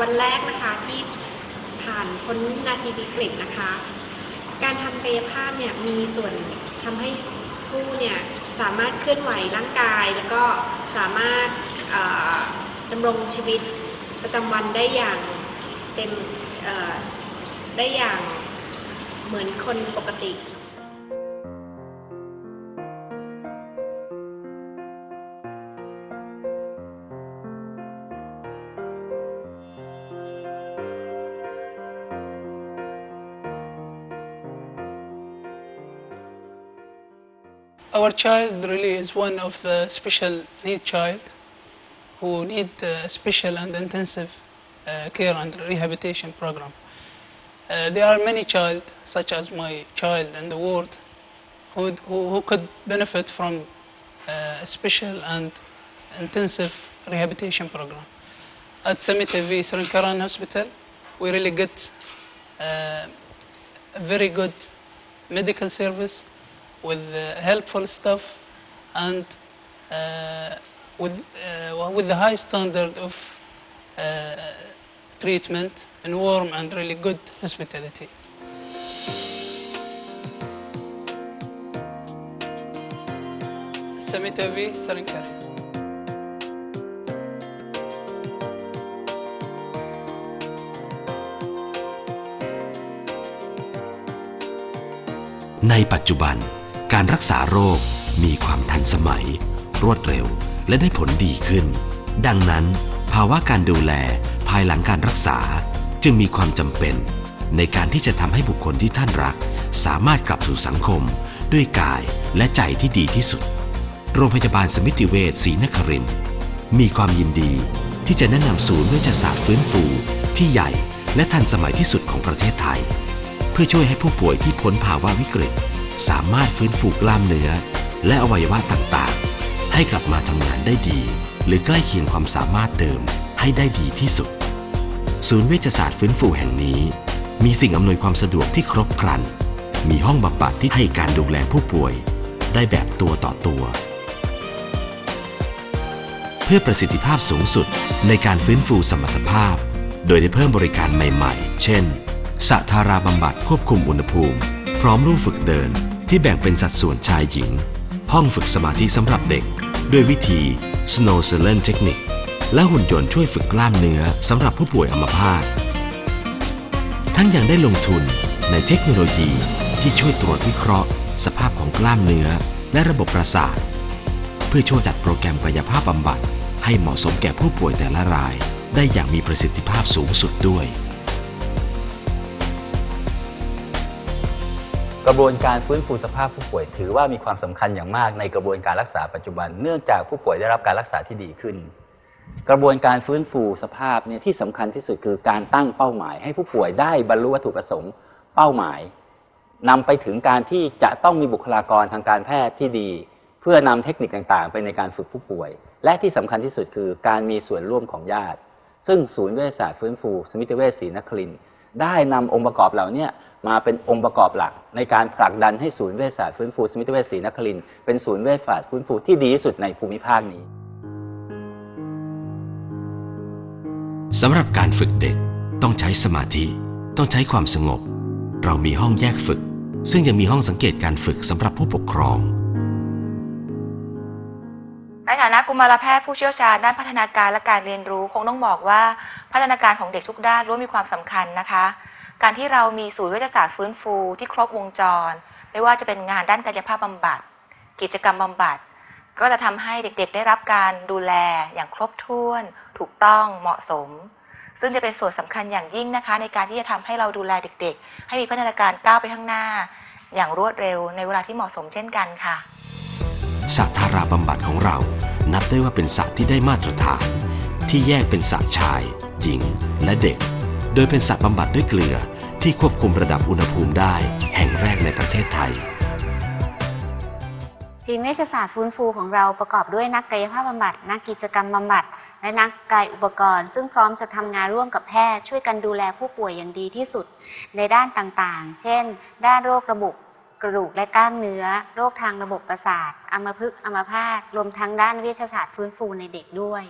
วันแรกนะคะที่ผ่านพ้นนาทีวิกฤตนะคะ การทำกายภาพเนี่ยมีส่วนทำให้ผู้เนี่ยสามารถเคลื่อนไหวร่างกาย แล้วก็สามารถดำรงชีวิตประจำวันได้อย่างเต็มได้อย่างเหมือนคนปกติ Our child really is one of the special need child who need uh, special and intensive uh, care and rehabilitation program. Uh, there are many child, such as my child in the world, who, who, who could benefit from uh, special and intensive rehabilitation program. At Summit V Srinkaran Hospital, we really get uh, a very good medical service with uh, helpful stuff and uh, with, uh, with the high standard of uh, treatment and warm and really good hospitality. Samitavi Sarinkari. ในปัจจุบัน การรักษาโรคมีความทันสมัย รวดเร็วและได้ผลดีขึ้น ดังนั้น ภาวะการดูแลภายหลังการรักษาจึงมีความจำเป็น ในการที่จะทำให้บุคคลที่ท่านรัก สามารถกลับสู่สังคม ด้วยกายและใจที่ดีที่สุด โรงพยาบาลสมิติเวชศรีนครินมีความยินดีที่จะแนะนำศูนย์เวชศาสตร์ฟื้นฟู ที่ใหญ่และทันสมัยที่สุดของประเทศไทย เพื่อช่วยให้ผู้ป่วยที่พ้นภาวะวิกฤต สามารถฟื้นฟูกล้ามเนื้อ และอวัยวะต่างๆ ให้กลับมาทำงานได้ดี หรือใกล้เคียงความสามารถเดิมให้ได้ดีที่สุด ศูนย์เวชศาสตร์ฟื้นฟูแห่งนี้ มีสิ่งอำนวยความสะดวกที่ครบครัน มีห้องบำบัดที่ให้การดูแลผู้ป่วย ได้แบบตัวต่อตัว เพื่อประสิทธิภาพสูงสุดในการฟื้นฟูสมรรถภาพ โดยได้เพิ่มบริการใหม่ ๆ เช่น สะทาราบำบัดควบคุมอุณหภูมิ พร้อมรูปฝึกเดินที่แบ่งเป็นสัดส่วนชายหญิง ห้องฝึกสมาธิสำหรับเด็ก ด้วยวิธี Snow s e l e n Technique และหุ่นยนต์ช่วยฝึกกล้ามเนื้อสำหรับผู้ป่วยอัมพาตทั้งยังได้ลงทุนในเทคโนโลยีที่ช่วยตรวจวิเคราะห์ สภาพของกล้ามเนื้อและระบบประสาท เพื่อช่วยจัดโปรแกรมกายภาพบำบัด ให้เหมาะสมแก่ผู้ป่วยแต่ละราย ได้อย่างมีประสิทธิภาพสูงสุดด้วย กระบวนการฟื้นฟูสภาพผู้ป่วยถือว่ามีความสำคัญอย่างมากในกระบวนการรักษาปัจจุบัน เนื่องจากผู้ป่วยได้รับการรักษาที่ดีขึ้น กระบวนการฟื้นฟูสภาพเนี่ยที่สำคัญที่สุดคือการตั้งเป้าหมาย ให้ผู้ป่วยได้บรรลุวัตถุประสงค์เป้าหมายนำไปถึงการที่จะต้องมีบุคลากรทางการแพทย์ที่ดี เพื่อนำเทคนิคต่างๆ ไปในการฝึกผู้ป่วย และที่สำคัญที่สุดคือการมีส่วนร่วมของญาติ ซึ่งศูนย์เวชศาสตร์ฟื้นฟู สมิติเวชศรีนครินทร์ ได้นำองค์ประกอบเหล่านี้มาเป็นองค์ประกอบหลัก ในการผลักดันให้ศูนย์เวชศาสตร์ฟื้นฟูสมิติเวชศรีนครินเป็นศูนย์เวชศาสตร์ฟื้นฟูที่ดีที่สุดในภูมิภาคนี้สำหรับการฝึกเด็กต้องใช้สมาธิ ต้องใช้ความสงบ เรามีห้องแยกฝึก ซึ่งยังมีห้องสังเกตการฝึกสำหรับผู้ปกครอง กุมารแพทย์ผู้เชี่ยวชาญด้านพัฒนาการและการเรียนรู้คงต้องบอกว่าพัฒนาการของเด็กทุกด้านล้วนมีความสำคัญนะคะ การที่เรามีศูนย์เวชศาสตร์ฟื้นฟูที่ครบวงจร ไม่ว่าจะเป็นงานด้านกายภาพบำบัด กิจกรรมบำบัด ก็จะทำให้เด็กๆ ได้รับการดูแลอย่างครบถ้วน ถูกต้องเหมาะสม ซึ่งจะเป็นส่วนสำคัญอย่างยิ่งนะคะ ในการที่จะทำให้เราดูแลเด็ก ๆ ให้มีพัฒนาการก้าวไปข้างหน้า อย่างรวดเร็วในเวลาที่เหมาะสมเช่นกันค่ะ สระธาราบำบัดของเรา นับได้ว่าเป็นสระที่ได้มาตรฐาน ที่แยกเป็นสระชาย หญิง และเด็ก โดยเป็นสระบำบัดด้วยเกลือที่ควบคุมระดับอุณหภูมิได้ แห่งแรกในประเทศไทยทีมเวชศาสตร์ฟื้นฟูของเราประกอบด้วยนักกายภาพบำบัด นักกิจกรรมบำบัด และนักกายอุปกรณ์ ซึ่งพร้อมจะทำงานร่วมกับแพทย์ช่วยกันดูแลผู้ป่วยอย่างดีที่สุด ในด้านต่างๆ เช่น ด้านโรคระบบ กระดูกและกล้ามเนื้อ โรคทางระบบประสาทอัมพฤกษ์อัมพาตรวมทั้งด้านเวชศาสตร์ฟื้นฟูในเด็กด้วย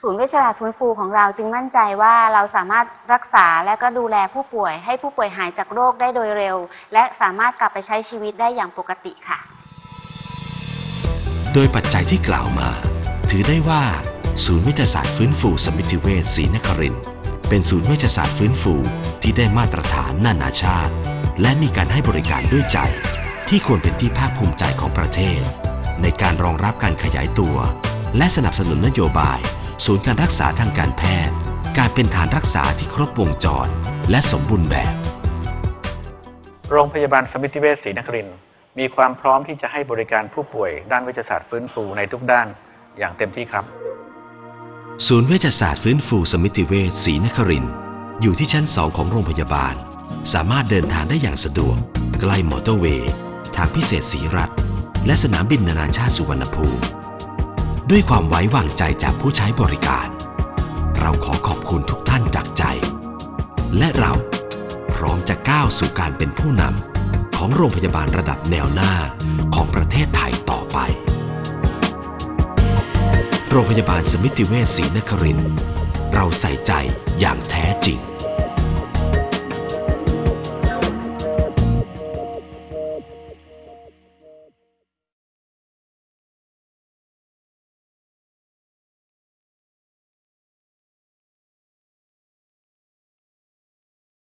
ศูนย์เวชศาสตร์ฟื้นฟูของเราจึงมั่นใจว่าเราสามารถรักษาและก็ดูแลผู้ป่วย ให้ผู้ป่วยหายจากโรคได้โดยเร็ว และสามารถกลับไปใช้ชีวิตได้อย่างปกติค่ะ โดยปัจจัยที่กล่าวมา ถือได้ว่า ศูนย์วิทยาศาสตร์ฟื้นฟูสมิติเวชศรีนครินทร์ เป็นศูนย์วิทยาศาสตร์ฟื้นฟูที่ได้มาตรฐานนานาชาติ และมีการให้บริการด้วยใจ ที่ควรเป็นที่ภาคภูมิใจของประเทศ ในการรองรับการขยายตัว และสนับสนุนนโยบาย ศูนย์การรักษาทางการแพทย์ การเป็นฐานรักษาที่ครบวงจร และสมบูรณ์แบบ โรงพยาบาลสมิติเวชศรีนครินทร์มีความพร้อมที่จะให้บริการผู้ป่วย ด้านวิทยาศาสตร์ฟื้นฟูในทุกด้านอย่างเต็มที่ครับ ศูนย์เวชศาสตร์ฟื้นฟูสมิติเวชศรีนครินอยู่ที่ชั้นสองของโรงพยาบาล สามารถเดินทางได้อย่างสะดวก ใกล้มอเตอร์เวย์ ทางพิเศษสีรัฐ และสนามบินนานาชาติสุวรรณภูมิ ด้วยความไว้วางใจจากผู้ใช้บริการ เราขอขอบคุณทุกท่านจากใจ และเราพร้อมจะก้าวสู่การเป็นผู้นำของโรงพยาบาลระดับแนวหน้าของประเทศไทยต่อไป โรงพยาบาลสมิติเวชศรีนครินเราใส่ใจอย่างแท้จริง